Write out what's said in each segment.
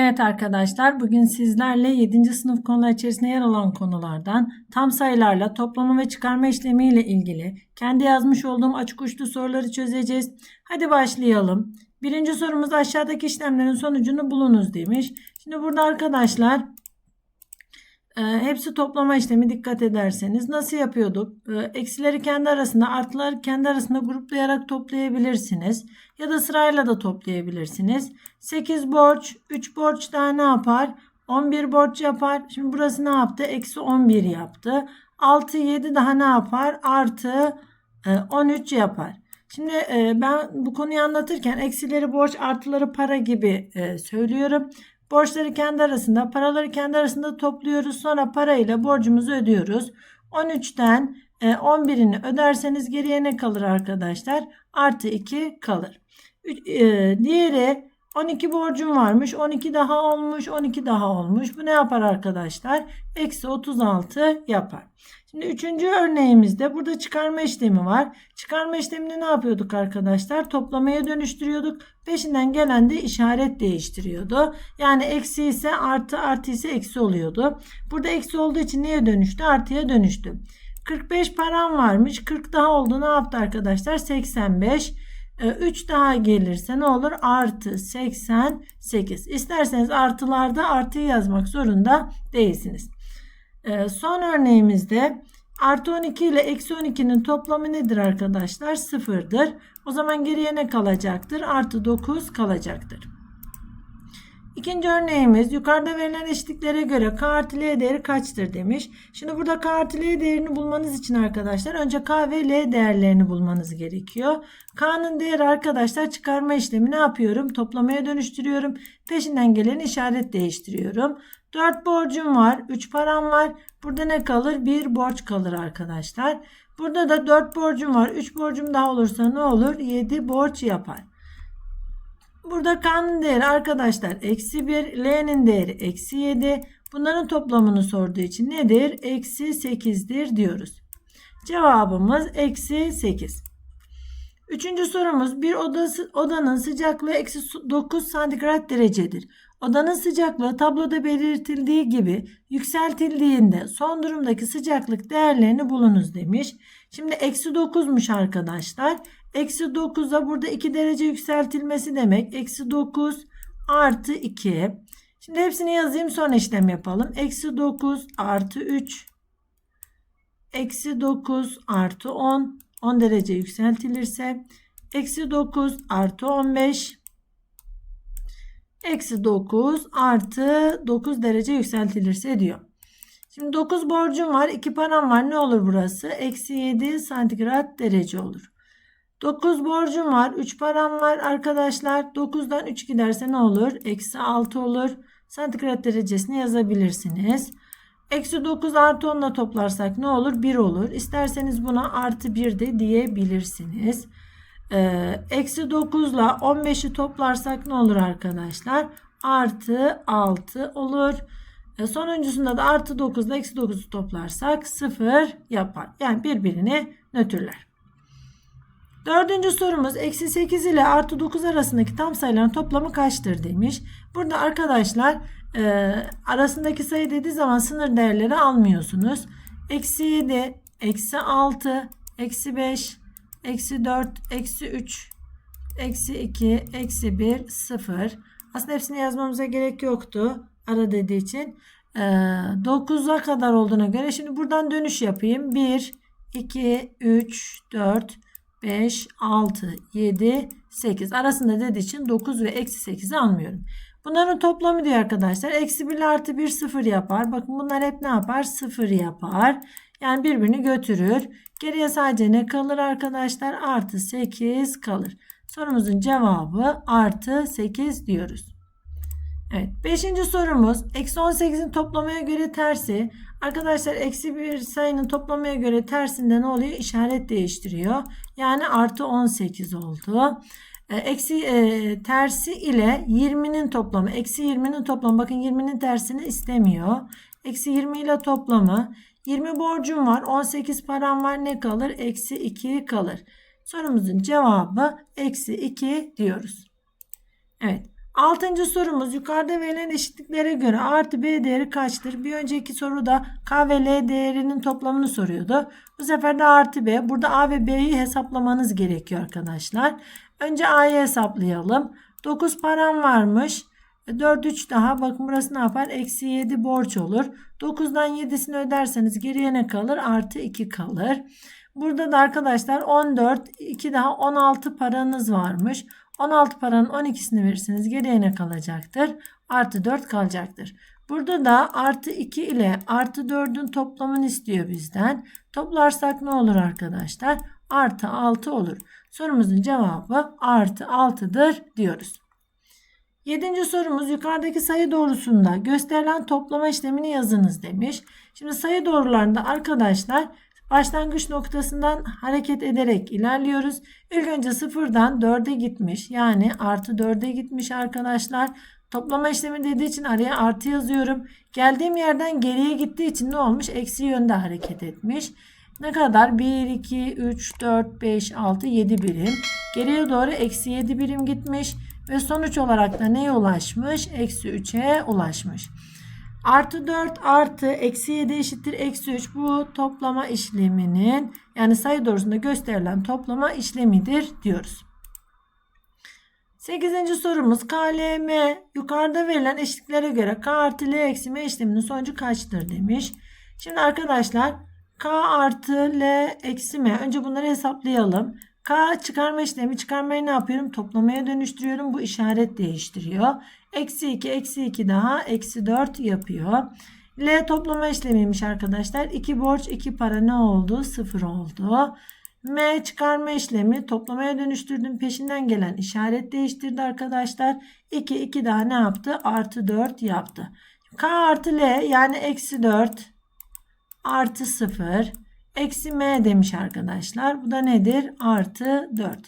Evet arkadaşlar bugün sizlerle 7. sınıf konular içerisinde yer alan konulardan tam sayılarla toplama ve çıkarma işlemi ile ilgili kendi yazmış olduğum açık uçlu soruları çözeceğiz. Hadi başlayalım. Birinci sorumuz aşağıdaki işlemlerin sonucunu bulunuz demiş. Şimdi burada arkadaşlar e, hepsi toplama işlemi dikkat ederseniz nasıl yapıyorduk? E, eksileri kendi arasında artıları kendi arasında gruplayarak toplayabilirsiniz. Ya da sırayla da toplayabilirsiniz. 8 borç 3 borç daha ne yapar? 11 borç yapar. Şimdi burası ne yaptı? Eksi 11 yaptı. 6 7 daha ne yapar? Artı e, 13 yapar. Şimdi e, ben bu konuyu anlatırken eksileri borç artıları para gibi e, söylüyorum. Borçları kendi arasında, paraları kendi arasında topluyoruz. Sonra parayla borcumuzu ödüyoruz. 13'ten 11'ini öderseniz geriye ne kalır arkadaşlar? Artı 2 kalır. Diğeri 12 borcum varmış. 12 daha olmuş. 12 daha olmuş. Bu ne yapar arkadaşlar? Eksi 36 yapar. Şimdi üçüncü örneğimizde burada çıkarma işlemi var. Çıkarma işlemini ne yapıyorduk arkadaşlar? Toplamaya dönüştürüyorduk. Peşinden gelen de işaret değiştiriyordu. Yani eksi ise artı artı ise eksi oluyordu. Burada eksi olduğu için neye dönüştü? Artıya dönüştü. 45 param varmış. 40 daha oldu. Ne yaptı arkadaşlar? 85. 3 daha gelirse ne olur? Artı 88. İsterseniz artılarda artıyı yazmak zorunda değilsiniz. Ee, son örneğimizde artı 12 ile eksi 12'nin toplamı nedir arkadaşlar? Sıfırdır. O zaman geriye ne kalacaktır? Artı 9 kalacaktır. İkinci örneğimiz yukarıda verilen eşitliklere göre K artı L değeri kaçtır demiş. Şimdi burada K artı L değerini bulmanız için arkadaşlar önce K ve L değerlerini bulmanız gerekiyor. K'nın değeri arkadaşlar çıkarma işlemi ne yapıyorum? Toplamaya dönüştürüyorum. Peşinden gelen işaret değiştiriyorum. 4 borcum var. 3 param var. Burada ne kalır? 1 borç kalır arkadaşlar. Burada da 4 borcum var. 3 borcum daha olursa ne olur? 7 borç yapar. Burada K'nın değeri arkadaşlar eksi 1. L'nin değeri eksi 7. Bunların toplamını sorduğu için nedir? Eksi 8'dir diyoruz. Cevabımız eksi 8. Üçüncü sorumuz bir odası, odanın sıcaklığı eksi 9 santigrat derecedir. Odanın sıcaklığı tabloda belirtildiği gibi yükseltildiğinde son durumdaki sıcaklık değerlerini bulunuz demiş. Şimdi eksi 9'muş arkadaşlar. Eksi 9'a burada 2 derece yükseltilmesi demek. Eksi 9 artı 2. Şimdi hepsini yazayım sonra işlem yapalım. Eksi 9 artı 3. Eksi 9 artı 10. 10 derece yükseltilirse. Eksi 9 artı 15. Eksi 9 artı 9 derece yükseltilirse diyor. Şimdi 9 borcum var. 2 param var. Ne olur burası? Eksi 7 santigrat derece olur. 9 borcum var. 3 param var arkadaşlar. 9'dan 3 giderse ne olur? Eksi 6 olur. Santigrat derecesini yazabilirsiniz. Eksi 9 artı 10 ile toplarsak ne olur? 1 olur. İsterseniz buna artı 1 de diyebilirsiniz. Ee, eksi 9 ile 15'i toplarsak ne olur arkadaşlar? Artı 6 olur. E, sonuncusunda da artı 9 ile eksi 9'u toplarsak 0 yapar. Yani birbirini nötrler. Dördüncü sorumuz eksi 8 ile artı 9 arasındaki tam sayıların toplamı kaçtır demiş. Burada arkadaşlar e, arasındaki sayı dediği zaman sınır değerleri almıyorsunuz. Eksi 7, eksi 6, eksi 5, eksi 4, eksi 3, eksi 2, eksi 1, 0. Aslında hepsini yazmamıza gerek yoktu. Ara dediği için. E, 9'a kadar olduğuna göre şimdi buradan dönüş yapayım. 1, 2, 3, 4, 5, 6, 7, 8 arasında dediği için 9 ve eksi 8'i almıyorum. Bunların toplamı diyor arkadaşlar. Eksi 1 artı 1 0 yapar. Bakın bunlar hep ne yapar? 0 yapar. Yani birbirini götürür. Geriye sadece ne kalır arkadaşlar? Artı 8 kalır. Sorumuzun cevabı artı 8 diyoruz. Evet. Beşinci sorumuz. Eksi 18'in toplamaya göre tersi. Arkadaşlar eksi bir sayının toplamaya göre tersinde ne oluyor? İşaret değiştiriyor. Yani artı 18 oldu. E, eksi e, tersi ile 20'nin toplamı. Eksi 20'nin toplamı. Bakın 20'nin tersini istemiyor. Eksi 20 ile toplamı. 20 borcum var. 18 param var. Ne kalır? Eksi 2 kalır. Sorumuzun cevabı eksi 2 diyoruz. Evet. Altıncı sorumuz yukarıda verilen eşitliklere göre artı B değeri kaçtır? Bir önceki soruda K ve L değerinin toplamını soruyordu. Bu sefer de artı B. Burada A ve B'yi hesaplamanız gerekiyor arkadaşlar. Önce A'yı hesaplayalım. 9 param varmış. 4 3 daha bakın burası ne yapar? Eksi 7 borç olur. 9'dan 7'sini öderseniz geriye ne kalır? Artı 2 kalır. Burada da arkadaşlar 14 2 daha 16 paranız varmış. 16 paranın 12'sini verirseniz geriye ne kalacaktır? Artı 4 kalacaktır. Burada da artı 2 ile artı 4'ün toplamını istiyor bizden. Toplarsak ne olur arkadaşlar? Artı 6 olur. Sorumuzun cevabı artı 6'dır diyoruz. Yedinci sorumuz yukarıdaki sayı doğrusunda gösterilen toplama işlemini yazınız demiş. Şimdi sayı doğrularında arkadaşlar başlangıç noktasından hareket ederek ilerliyoruz. İlk önce sıfırdan 4'e gitmiş yani artı 4'e gitmiş arkadaşlar. Toplama işlemi dediği için araya artı yazıyorum. Geldiğim yerden geriye gittiği için ne olmuş? Eksi yönde hareket etmiş. Ne kadar? 1, 2, 3, 4, 5, 6, 7 birim. Geriye doğru eksi 7 birim gitmiş. Ve sonuç olarak da neye ulaşmış? Eksi 3'e ulaşmış. Artı 4 artı eksi 7 eşittir eksi 3. Bu toplama işleminin yani sayı doğrusunda gösterilen toplama işlemidir diyoruz. 8. sorumuz KLM yukarıda verilen eşitliklere göre K artı L eksi M işleminin sonucu kaçtır demiş. Şimdi arkadaşlar K artı L eksi M önce bunları hesaplayalım. K çıkarma işlemi çıkarmayı ne yapıyorum? Toplamaya dönüştürüyorum. Bu işaret değiştiriyor. Eksi 2 eksi 2 daha eksi 4 yapıyor. L toplama işlemiymiş arkadaşlar. 2 borç 2 para ne oldu? 0 oldu. M çıkarma işlemi toplamaya dönüştürdüm. Peşinden gelen işaret değiştirdi arkadaşlar. 2 2 daha ne yaptı? Artı 4 yaptı. K artı L yani eksi 4 artı 0 eksi m demiş arkadaşlar. Bu da nedir? Artı 4.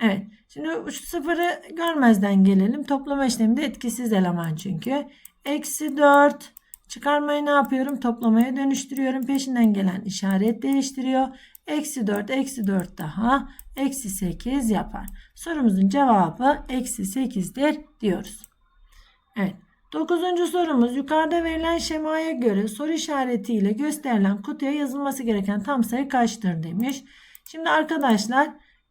Evet. Şimdi şu sıfırı görmezden gelelim. Toplama işleminde etkisiz eleman çünkü. Eksi 4 çıkarmayı ne yapıyorum? Toplamaya dönüştürüyorum. Peşinden gelen işaret değiştiriyor. Eksi 4 eksi 4 daha eksi 8 yapar. Sorumuzun cevabı eksi 8'dir diyoruz. Evet. Dokuzuncu sorumuz yukarıda verilen şemaya göre soru işaretiyle gösterilen kutuya yazılması gereken tam sayı kaçtır demiş. Şimdi arkadaşlar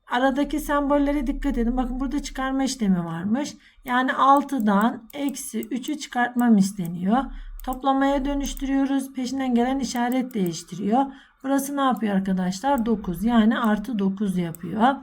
aradaki sembollere dikkat edin. Bakın burada çıkarma işlemi varmış. Yani 6'dan eksi 3'ü çıkartmam isteniyor. Toplamaya dönüştürüyoruz. Peşinden gelen işaret değiştiriyor. Burası ne yapıyor arkadaşlar? 9 yani artı 9 yapıyor.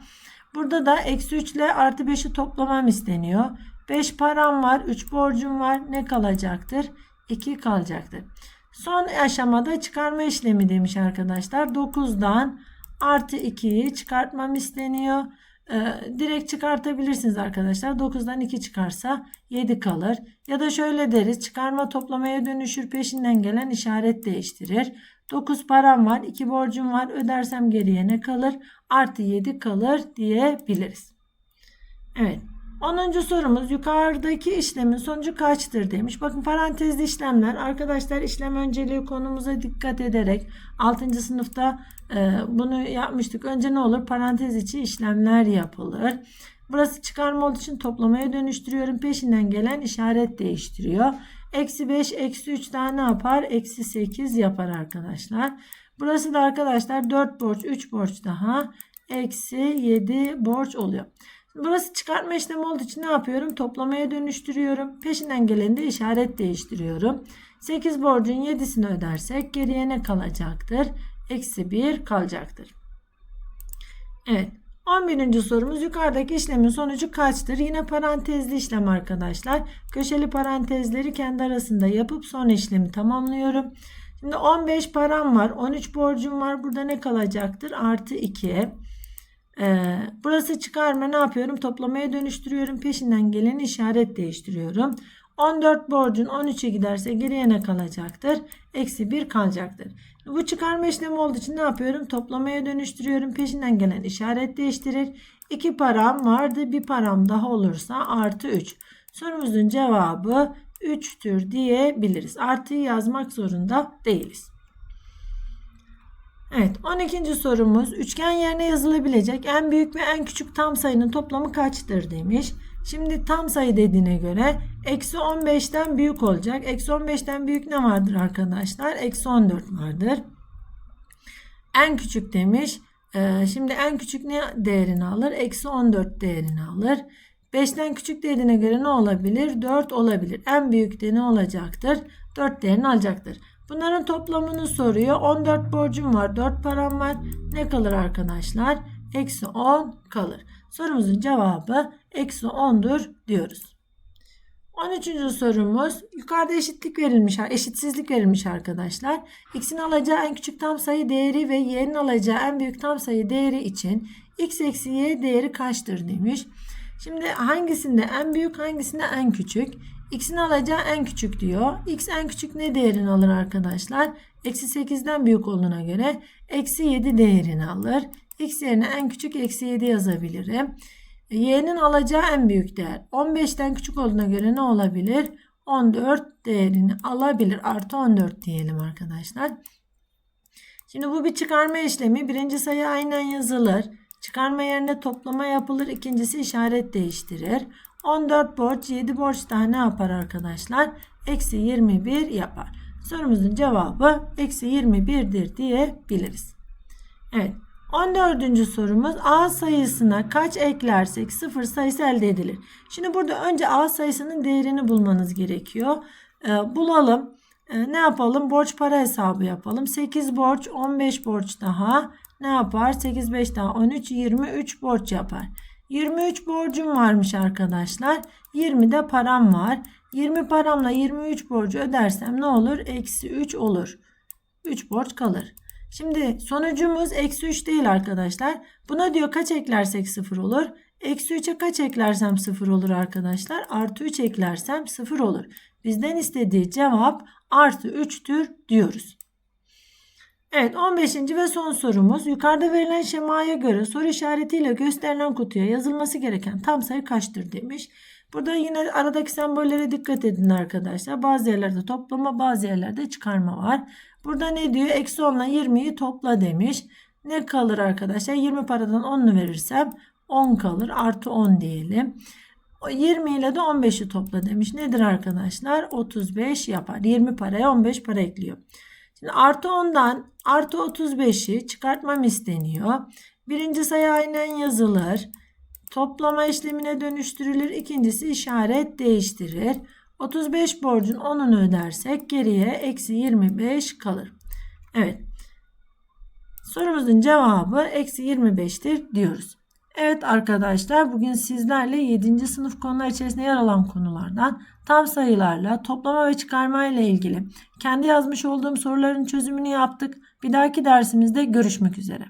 Burada da eksi 3 ile artı 5'i toplamam isteniyor. 5 param var. 3 borcum var. Ne kalacaktır? 2 kalacaktır. Son aşamada çıkarma işlemi demiş arkadaşlar. 9'dan artı 2'yi çıkartmam isteniyor. Ee, direkt çıkartabilirsiniz arkadaşlar. 9'dan 2 çıkarsa 7 kalır. Ya da şöyle deriz. Çıkarma toplamaya dönüşür. Peşinden gelen işaret değiştirir. 9 param var. 2 borcum var. Ödersem geriye ne kalır? Artı 7 kalır diyebiliriz. Evet. 10. sorumuz yukarıdaki işlemin sonucu kaçtır demiş. Bakın parantezli işlemler arkadaşlar işlem önceliği konumuza dikkat ederek 6. sınıfta e, bunu yapmıştık. Önce ne olur? Parantez içi işlemler yapılır. Burası çıkarma olduğu için toplamaya dönüştürüyorum. Peşinden gelen işaret değiştiriyor. Eksi 5, eksi 3 daha ne yapar? Eksi 8 yapar arkadaşlar. Burası da arkadaşlar 4 borç, 3 borç daha. Eksi 7 borç oluyor. Burası çıkartma işlemi olduğu için ne yapıyorum? Toplamaya dönüştürüyorum. Peşinden geleni de işaret değiştiriyorum. 8 borcun 7'sini ödersek geriye ne kalacaktır? Eksi 1 kalacaktır. Evet. 11. sorumuz yukarıdaki işlemin sonucu kaçtır? Yine parantezli işlem arkadaşlar. Köşeli parantezleri kendi arasında yapıp son işlemi tamamlıyorum. Şimdi 15 param var. 13 borcum var. Burada ne kalacaktır? Artı 2. Ee, burası çıkarma ne yapıyorum? Toplamaya dönüştürüyorum. Peşinden gelen işaret değiştiriyorum. 14 borcun 13'e giderse geriye ne kalacaktır? Eksi 1 kalacaktır. Bu çıkarma işlemi olduğu için ne yapıyorum? Toplamaya dönüştürüyorum. Peşinden gelen işaret değiştirir. 2 param vardı. Bir param daha olursa artı 3. Sorumuzun cevabı 3'tür diyebiliriz. Artıyı yazmak zorunda değiliz. Evet 12. sorumuz üçgen yerine yazılabilecek en büyük ve en küçük tam sayının toplamı kaçtır demiş. Şimdi tam sayı dediğine göre eksi 15'ten büyük olacak. Eksi 15'ten büyük ne vardır arkadaşlar? Eksi 14 vardır. En küçük demiş. Ee, şimdi en küçük ne değerini alır? Eksi 14 değerini alır. 5'ten küçük dediğine göre ne olabilir? 4 olabilir. En büyük de ne olacaktır? 4 değerini alacaktır. Bunların toplamını soruyor. 14 borcum var. 4 param var. Ne kalır arkadaşlar? Eksi 10 kalır. Sorumuzun cevabı eksi 10'dur diyoruz. 13. sorumuz yukarıda eşitlik verilmiş, eşitsizlik verilmiş arkadaşlar. X'in alacağı en küçük tam sayı değeri ve y'nin alacağı en büyük tam sayı değeri için x eksi y değeri kaçtır demiş. Şimdi hangisinde en büyük hangisinde en küçük? X'in alacağı en küçük diyor. X en küçük ne değerini alır arkadaşlar? Eksi 8'den büyük olduğuna göre eksi 7 değerini alır. X yerine en küçük eksi 7 yazabilirim. Y'nin alacağı en büyük değer. 15'ten küçük olduğuna göre ne olabilir? 14 değerini alabilir. Artı 14 diyelim arkadaşlar. Şimdi bu bir çıkarma işlemi. Birinci sayı aynen yazılır. Çıkarma yerine toplama yapılır. İkincisi işaret değiştirir. 14 borç 7 borç daha ne yapar arkadaşlar? Eksi 21 yapar. Sorumuzun cevabı eksi 21'dir diyebiliriz. Evet. 14. sorumuz A sayısına kaç eklersek sıfır sayısı elde edilir. Şimdi burada önce A sayısının değerini bulmanız gerekiyor. Ee, bulalım. Ee, ne yapalım? Borç para hesabı yapalım. 8 borç 15 borç daha ne yapar? 8 5 daha 13 23 borç yapar. 23 borcum varmış arkadaşlar. 20 de param var. 20 paramla 23 borcu ödersem ne olur? Eksi 3 olur. 3 borç kalır. Şimdi sonucumuz eksi 3 değil arkadaşlar. Buna diyor kaç eklersek 0 olur. Eksi 3'e kaç eklersem 0 olur arkadaşlar. Artı 3 eklersem 0 olur. Bizden istediği cevap artı 3'tür diyoruz. Evet 15. ve son sorumuz. Yukarıda verilen şemaya göre soru işaretiyle gösterilen kutuya yazılması gereken tam sayı kaçtır demiş. Burada yine aradaki sembollere dikkat edin arkadaşlar. Bazı yerlerde toplama bazı yerlerde çıkarma var. Burada ne diyor? Eksi 10 ile 20'yi topla demiş. Ne kalır arkadaşlar? 20 paradan 10'unu verirsem 10 kalır. Artı 10 diyelim. 20 ile de 15'i topla demiş. Nedir arkadaşlar? 35 yapar. 20 paraya 15 para ekliyor. Şimdi artı 10'dan artı 35'i çıkartmam isteniyor. Birinci sayı aynen yazılır. Toplama işlemine dönüştürülür. İkincisi işaret değiştirir. 35 borcun 10'unu ödersek geriye eksi 25 kalır. Evet. Sorumuzun cevabı eksi 25'tir diyoruz. Evet arkadaşlar bugün sizlerle 7. sınıf konular içerisinde yer alan konulardan tam sayılarla toplama ve çıkarma ile ilgili kendi yazmış olduğum soruların çözümünü yaptık. Bir dahaki dersimizde görüşmek üzere.